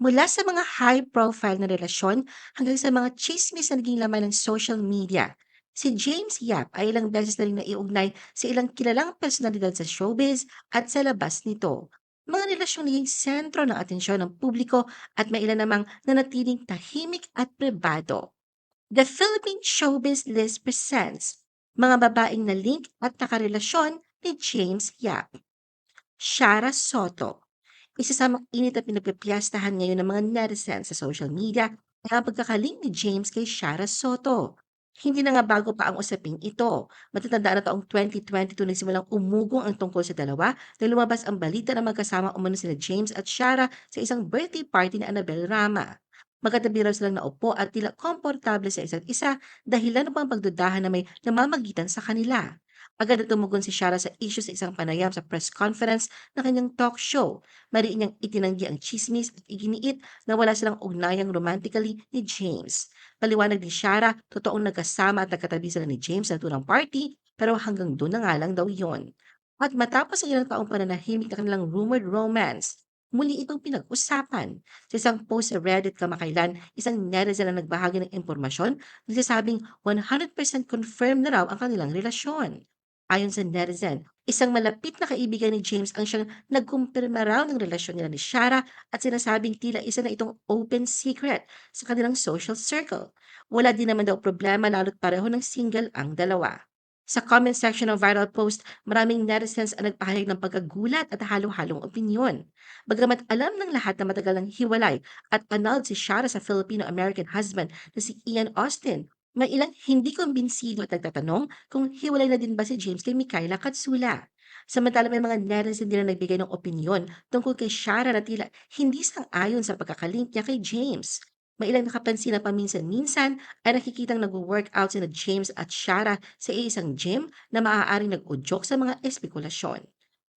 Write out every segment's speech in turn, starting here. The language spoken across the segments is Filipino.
Mula sa mga high-profile na relasyon hanggang sa mga tsismis na naging laman ng social media, si James Yap ay ilang beses na rin naiugnay sa ilang kilalang personalidad sa showbiz at sa labas nito. Mga relasyon naging sentro ng atensyon ng publiko at may ilan namang nanatiling tahimik at pribado. The Philippine Showbiz List presents mga babaeng na link at nakarelasyon ni James Yap. Shara Soto Isa sa mga init na pinagpipiyastahan ngayon ng mga netizens sa social media ang pagkakaling ni James kay Shara Soto. Hindi na nga bago pa ang usaping ito. Matatandaan na taong 2022 nagsimulang umugong ang tungkol sa dalawa na lumabas ang balita na magkasama umano sila James at Shara sa isang birthday party ni Annabel Rama. Magkatabi raw silang naupo at tila komportable sa isa't isa dahilan ng pagdudahan na may namamagitan sa kanila. Agad na tumugon si Shara sa issue sa isang panayam sa press conference ng kanyang talk show. Mariin niyang itinanggi ang chismis at iginiit na wala silang ugnayang romantically ni James. Paliwanag ni Shara, totoong nagkasama at nagkatabi sila ni James sa tunang party pero hanggang doon na nga lang daw yon. At matapos ang ilang taong pananahimik na kanilang rumored romance, muli itong pinag-usapan. Sa isang post sa Reddit kamakailan, isang netizen ang nagbahagi ng impormasyon nagsasabing 100% confirmed na raw ang kanilang relasyon. Ayon sa netizen, isang malapit na kaibigan ni James ang siyang nagkumpirma raw ng relasyon nila ni Shara at sinasabing tila isa na itong open secret sa kanilang social circle. Wala din naman daw problema lalo't pareho ng single ang dalawa. Sa comment section ng viral post, maraming netizens ang nagpahayag ng pagkagulat at halo-halong opinyon. Bagamat alam ng lahat na matagal ng hiwalay at annulled si Shara sa Filipino-American husband na si Ian Austin, may ilang hindi kumbinsido at nagtatanong kung hiwalay na din ba si James kay Mikaela Katsula. Samantala may mga netizen din na nagbigay ng opinyon tungkol kay Shara na tila hindi sang-ayon sa pagkakalink niya kay James. May ilang nakapansin na paminsan-minsan ay nakikitang nag-workout sina James at Shara sa isang gym na maaaring nag-udyok sa mga espekulasyon.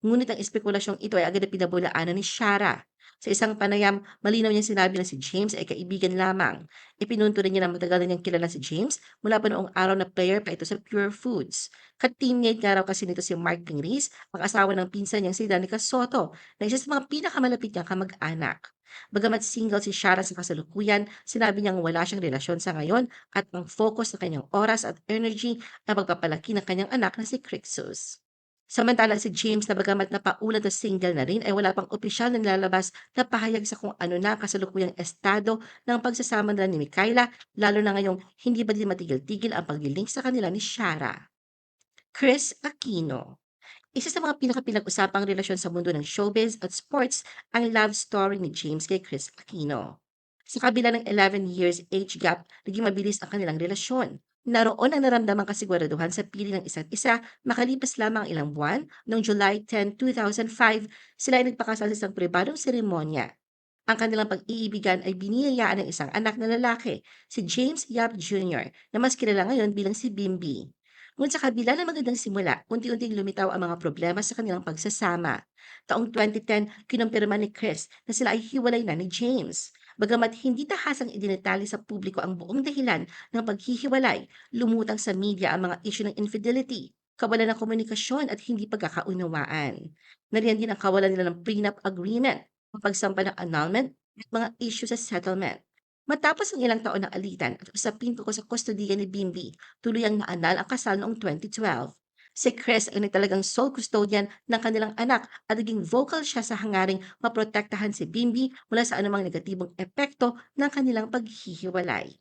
Ngunit ang espekulasyong ito ay agad na pinabulaanan ni Shara. Sa isang panayam, malinaw niyang sinabi na si James ay kaibigan lamang. Ipinunto rin niya na matagal na niyang kilala si James mula pa noong araw na player pa ito sa Pure Foods. Ka-teammate nga raw kasi nito si Mark Pingris, ang asawa ng pinsan niyang si Danica Soto, na isa sa mga pinakamalapit niyang kamag-anak. Bagamat single si Shara sa kasalukuyan, sinabi niyang wala siyang relasyon sa ngayon at ang focus ng kanyang oras at energy ay pagpapalaki ng kanyang anak na si Crixus. Samantala si James na bagamat napaulat na single na rin ay wala pang opisyal na nilalabas na pahayag sa kung ano na kasalukuyang estado ng pagsasama nila ni Mikaela lalo na ngayong hindi ba din matigil-tigil ang paglilink sa kanila ni Shara. Chris Aquino Isa sa mga pinakapinag-usapang relasyon sa mundo ng showbiz at sports ang love story ni James kay Chris Aquino. Sa kabila ng 11 years age gap, naging mabilis ang kanilang relasyon. Naroon ang naramdamang kasiguraduhan sa pili ng isa't isa makalipas lamang ang ilang buwan, noong July 10, 2005, sila ay nagpakasal sa isang pribadong seremonya. Ang kanilang pag-iibigan ay biniyayaan ng isang anak na lalaki, si James Yap Jr., na mas kilala ngayon bilang si Bimbi. Ngunit sa kabila ng magandang simula, unti-unting lumitaw ang mga problema sa kanilang pagsasama. Taong 2010, kinumpirma ni Chris na sila ay hiwalay na ni James. Bagamat hindi tahasang idinetali sa publiko ang buong dahilan ng paghihiwalay, lumutang sa media ang mga isyu ng infidelity, kawalan ng komunikasyon at hindi pagkakaunawaan. Nariyan din ang kawalan nila ng prenup agreement, ang pagsampa ng annulment at mga isyu sa settlement. Matapos ang ilang taon ng alitan at usapin tungkol sa kustodiya ni Bimbi, tuloy ang naanal ang kasal noong 2012. Si Chris ay talagang sole custodian ng kanilang anak at naging vocal siya sa hangaring maprotektahan si Bimbi mula sa anumang negatibong epekto ng kanilang paghihiwalay.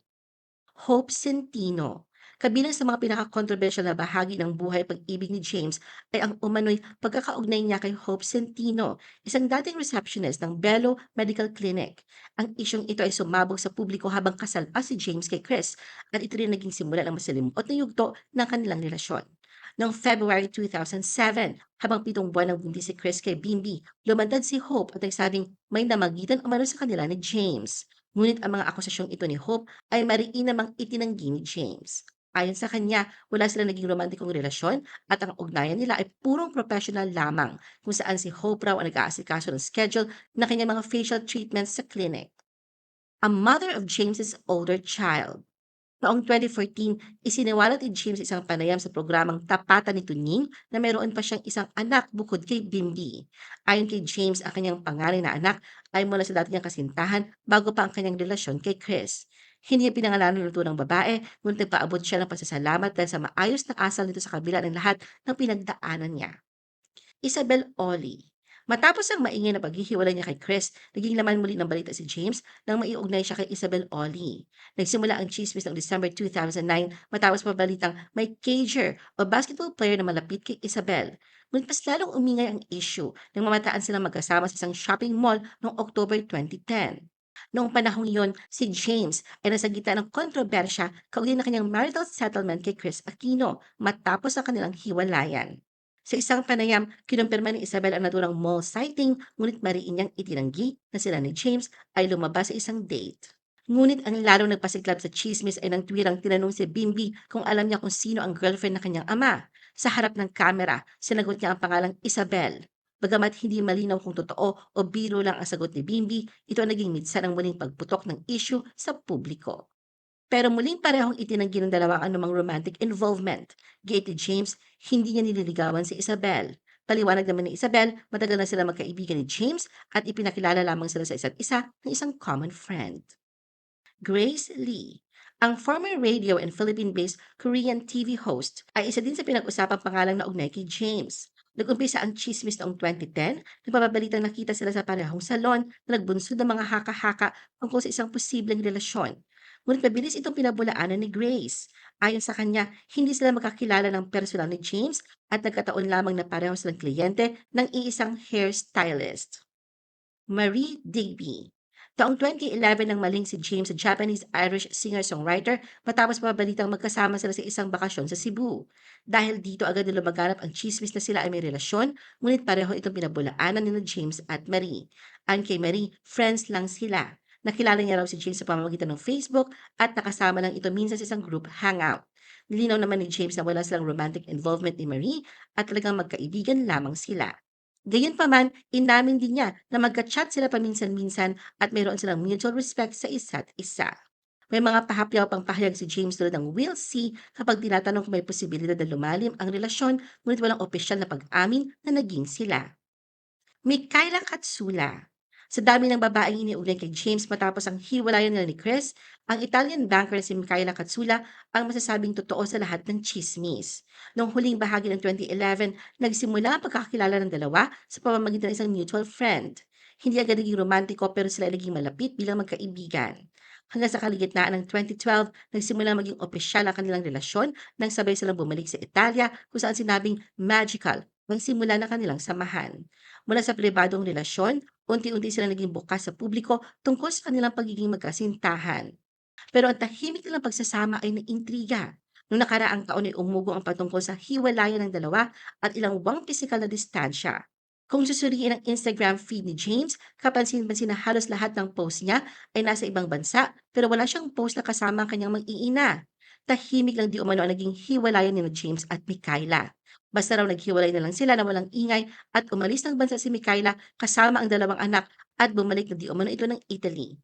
Hope Centino Kabilang sa mga pinaka-controversial na bahagi ng buhay pag-ibig ni James ay ang umano'y pagkakaugnay niya kay Hope Centino, isang dating receptionist ng Bello Medical Clinic. Ang isyong ito ay sumabog sa publiko habang kasal pa si James kay Chris at ito rin naging simula ng masalimuot na yugto ng kanilang relasyon. Noong February 2007, habang pitong buwan ng buntis si Chris kay Bimbi, lumantad si Hope at nagsabing may namagitan umano sa kanila ni James. Ngunit ang mga akusasyong ito ni Hope ay mariin namang itinanggi ni James. Ayon sa kanya, wala silang naging romantikong relasyon at ang ugnayan nila ay purong professional lamang kung saan si Hope raw ang nag-aasikaso ng schedule na kanyang mga facial treatments sa clinic. A mother of James's older child. Noong 2014, isiniwalat ni James isang panayam sa programang Tapatan ni Tunying na mayroon pa siyang isang anak bukod kay Bimbi. Ayon kay James, ang kanyang pangalan na anak ay mula sa dati niyang kasintahan bago pa ang kanyang relasyon kay Chris. Hindi niya pinangalanan ng luto ng babae, ngunit nagpaabot siya ng pasasalamat dahil sa maayos na asal nito sa kabila ng lahat ng pinagdaanan niya. Isabel Oli Matapos ang maingay na paghihiwalay niya kay Chris, naging laman muli ng balita si James nang maiugnay siya kay Isabel Oli. Nagsimula ang chismis noong December 2009 matapos mabalitang may cager o basketball player na malapit kay Isabel. Ngunit mas lalong umingay ang issue nang mamataan silang magkasama sa isang shopping mall noong October 2010. Noong panahong iyon, si James ay nasa gitna ng kontrobersya kaugnay ng kanyang marital settlement kay Chris Aquino matapos ang kanilang hiwalayan. Sa isang panayam, kinumpirma ni Isabel ang naturang mall sighting ngunit mariin niyang itinanggi na sila ni James ay lumabas sa isang date. Ngunit ang lalong nagpasiklab sa chismis ay nang tuwirang tinanong si Bimbi kung alam niya kung sino ang girlfriend ng kanyang ama. Sa harap ng kamera, sinagot niya ang pangalang Isabel. Bagamat hindi malinaw kung totoo o biro lang ang sagot ni Bimbi, ito ang naging mitsa ng muling pagputok ng issue sa publiko. Pero muling parehong itinanggi ng dalawang anumang romantic involvement. Gate ni James, hindi niya nililigawan si Isabel. Paliwanag naman ni Isabel, matagal na sila magkaibigan ni James at ipinakilala lamang sila sa isa't isa ng isang common friend. Grace Lee ang former radio and Philippine-based Korean TV host ay isa din sa pinag-usapang pangalang na ugnay kay James. Nag-umpisa ang chismis noong 2010, nagpapabalitang nakita sila sa parehong salon na nagbunsod ng mga haka-haka tungkol sa isang posibleng relasyon. Ngunit mabilis itong pinabulaanan ni Grace. Ayon sa kanya, hindi sila magkakilala ng personal ni James at nagkataon lamang na pareho silang kliyente ng iisang hairstylist. Marie Digby Taong 2011 nang maling si James sa Japanese-Irish singer-songwriter matapos mabalitang magkasama sila sa isang bakasyon sa Cebu. Dahil dito agad na lumaganap ang chismis na sila ay may relasyon, ngunit pareho itong pinabulaanan ni James at Marie. Ang kay Marie, friends lang sila. Nakilala niya raw si James sa pamamagitan ng Facebook at nakasama lang ito minsan sa isang group hangout. Nilinaw naman ni James na wala silang romantic involvement ni Marie at talagang magkaibigan lamang sila. Gayunpaman, inamin din niya na magka-chat sila paminsan-minsan at mayroon silang mutual respect sa isa't isa. May mga pahapyaw pang pahayag si James tulad ng we'll see kapag tinatanong kung may posibilidad na lumalim ang relasyon ngunit walang opisyal na pag-amin na naging sila. Mikaela Katsula sa dami ng babaeng iniugnay kay James matapos ang hiwalayan nila ni Chris, ang Italian banker na si Michaela Katsula ang masasabing totoo sa lahat ng chismis. Noong huling bahagi ng 2011, nagsimula ang pagkakilala ng dalawa sa pamamagitan ng isang mutual friend. Hindi agad naging romantiko pero sila naging malapit bilang magkaibigan. Hanggang sa kaligitnaan ng 2012, nagsimula maging opisyal ang kanilang relasyon nang sabay silang bumalik sa Italia kung saan sinabing magical ang simula na kanilang samahan. Mula sa pribadong relasyon, unti-unti sila naging bukas sa publiko tungkol sa kanilang pagiging magkasintahan. Pero ang tahimik nilang pagsasama ay naintriga. Noong nakaraang taon ay umugo ang patungkol sa hiwalayan ng dalawa at ilang buwang pisikal na distansya. Kung susuriin ang Instagram feed ni James, kapansin-pansin na halos lahat ng post niya ay nasa ibang bansa pero wala siyang post na kasama ang kanyang mag-iina. Tahimik lang di umano ang naging hiwalayan ni James at Mikaela. Basta raw naghiwalay na lang sila na walang ingay at umalis ng bansa si Mikaela kasama ang dalawang anak at bumalik na di umano ito ng Italy.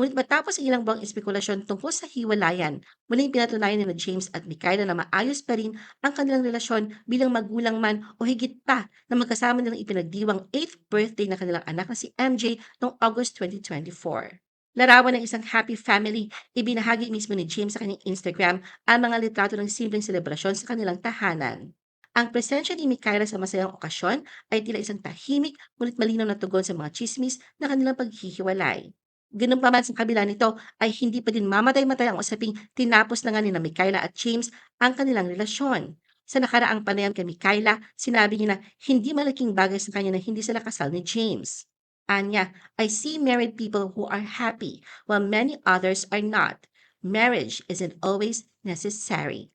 Ngunit matapos ang ilang buwang espekulasyon tungkol sa hiwalayan, muling pinatunayan ni James at Mikaela na maayos pa rin ang kanilang relasyon bilang magulang man o higit pa na magkasama nilang ipinagdiwang 8th birthday ng kanilang anak na si MJ noong August 2024. Larawan ng isang happy family, ibinahagi mismo ni James sa kanyang Instagram ang mga litrato ng simpleng selebrasyon sa kanilang tahanan. Ang presensya ni Mikaela sa masayang okasyon ay tila isang tahimik ngunit malinaw na tugon sa mga chismis na kanilang paghihiwalay. Ganun pa man sa kabila nito ay hindi pa din mamatay-matay ang usaping tinapos na nga ni Mikaela at James ang kanilang relasyon. Sa nakaraang panayam kay Mikaela, sinabi niya na hindi malaking bagay sa kanya na hindi sila kasal ni James. Anya, I see married people who are happy while many others are not. Marriage isn't always necessary.